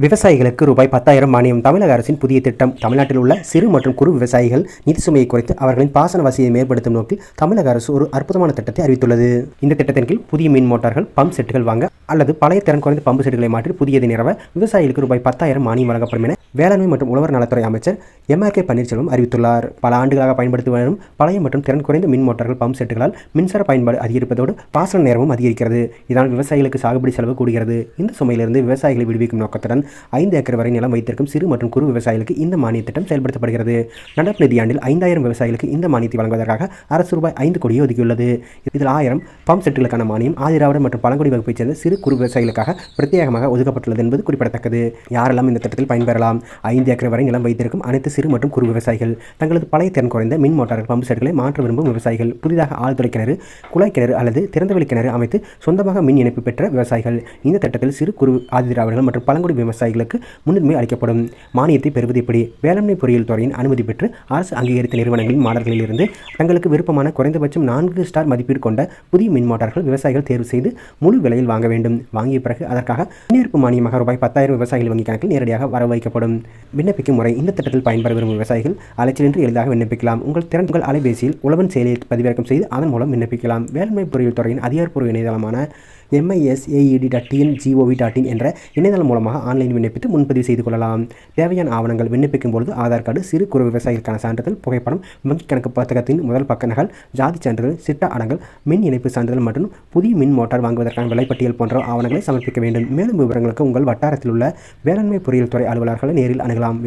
விவசாயிகளுக்கு ரூபாய் பத்தாயிரம் மானியம். தமிழக அரசின் புதிய திட்டம். தமிழ்நாட்டில் உள்ள சிறு மற்றும் குறு விவசாயிகள் நிதி சுமையை குறைத்து அவர்களின் பாசன வசதியை மேம்படுத்தும் நோக்கில் தமிழக அரசு ஒரு அற்புதமான திட்டத்தை அறிவித்துள்ளது. இந்த திட்டத்தின் கீழ் புதிய மின் மோட்டார்கள் பம்ப் செட்டுகள் வாங்க அல்லது பழைய திறன் குறைந்த பம்பு செட்டுகளை மாற்றி புதியதை நிறவ விவசாயிகளுக்கு ரூபாய் பத்தாயிரம் மானியம் வழங்கப்படும் என வேளாண்மை மற்றும் உழவர் நலத்துறை அமைச்சர் எம்ஆர் கே பன்னீர்செல்வம் அறிவித்துள்ளார். பல ஆண்டுகளாக பயன்படுத்தி வரும் பழைய மற்றும் திறன் குறைந்த மின் மோட்டார்கள் பம்ப் செட்டுகளால் மின்சார பயன்பாடு அதிகரிப்பதோடு பாசன நேரமும் அதிகரிக்கிறது. இதனால் விவசாயிகளுக்கு சாகுபடி செலவு கூடுகிறது. இந்த சுமையிலிருந்து விவசாயிகளை விடுவிக்கும் நோக்கத்துடன் ஐந்து ஏக்கர் வரை நிலம் வைத்திருக்கும் சிறு மற்றும் குறு விவசாயிகளுக்கு இந்த மானிய திட்டம் செயல்படுத்தப்படுகிறது. நடப்பு நிதியாண்டில் ஐந்தாயிரம் விவசாயிகளுக்கு இந்த மானியத்தை வழங்குவதற்காக அரசு ரூபாய் ஐந்து கோடியை ஒதுக்கியுள்ளது. இதில் ஆயிரம் பம்ப் செட்டுகளுக்கான மானியம் ஆதிராவிடம் மற்றும் பழங்குடி வகுப்பைச் சேர்ந்த சிறு குறு விவசாயிகளுக்காக பிரத்யேகமாக ஒதுக்கப்பட்டுள்ளது என்பது குறிப்பிடத்தக்கது. யாரெல்லாம் இந்த திட்டத்தில் பயன்பெறலாம்? ஐந்து ஏக்கர் வரை நிலம் வைத்திருக்கும் அனைத்து சிறு மற்றும் குறு விவசாயிகள் தங்களது பழைய திறன் குறைந்த மின் மோட்டார்கள் பம்பு செட்டுகளை மாற்ற விரும்பும் விவசாயிகள் புதிதாக ஆழ்துளை கிணறு குழாய் கிணறு அல்லது திறந்தவெளி கிணறு அமைத்து சொந்தமாக மின் இணைப்பு பெற்ற விவசாயிகள். இந்த திட்டத்தில் சிறு குறு ஆதிதிராவிடர்கள் மற்றும் பழங்குடி விவசாயிகளுக்கு முன்னுரிமை அளிக்கப்படும். மானியத்தை பெறுவது எப்படி வேளாண்மை பொறியியல் துறையின் அனுமதி பெற்று அரசு அங்கீகரித்த நிறுவனங்களின் மாடல்களில் இருந்து தங்களுக்கு விருப்பமான குறைந்தபட்சம் நான்கு ஸ்டார் மதிப்பீடு கொண்ட புதிய மின் மோட்டார்கள் விவசாயிகள் தேர்வு செய்து முழு விலையில் வாங்க வேண்டும். வாங்கிய பிறகு அதற்காக முன்னேற்பு மானியமாக ரூபாய் பத்தாயிரம் விவசாயிகள் வங்கி கணக்கில் நேரடியாக வர வைக்கப்படும். விண்ணப்பிக்கும் முறை இந்த திட்டத்தில் பயன்பெற விரும்பும் விவசாயிகள் அலைச்சலின்றி எளிதாக விண்ணப்பிக்கலாம். உங்கள் திறன் உங்கள் அலைபேசியில் உழவன் செயலியை பதிவிறக்கம் செய்து அதன் மூலம் விண்ணப்பிக்கலாம். வேளாண்மை பொறியியல் துறையின் அதிகாரப்பூர்வ இணையதளமான MISAET dot TN GOV dot in என்ற இணையதளம் மூலமாக ஆன்லைன் விண்ணப்பித்து முன்பதிவு செய்து கொள்ளலாம். தேவையான ஆவணங்கள் விண்ணப்பிக்கும் பொழுது ஆதார் கார்டு சிறு குறு விவசாயிகளுக்கான சான்றிதழ் புகைப்படம் வங்கி கணக்கு புத்தகத்தின் முதல் பக்க நகல் ஜாதி சான்றிதழ் சிட்டா அடங்கல் மின் இணைப்பு சான்றிதழ் மற்றும் புதிய மின் மோட்டார் வாங்குவதற்கான விலைப்பட்டியல் போன்ற ஆவணங்களை சமர்ப்பிக்க வேண்டும். மேலும் விவரங்களுக்கு உங்கள் வட்டாரத்தில் உள்ள வேளாண்மை பொறியியல் துறை அலுவலர்களை நேரில் அணுகலாம்.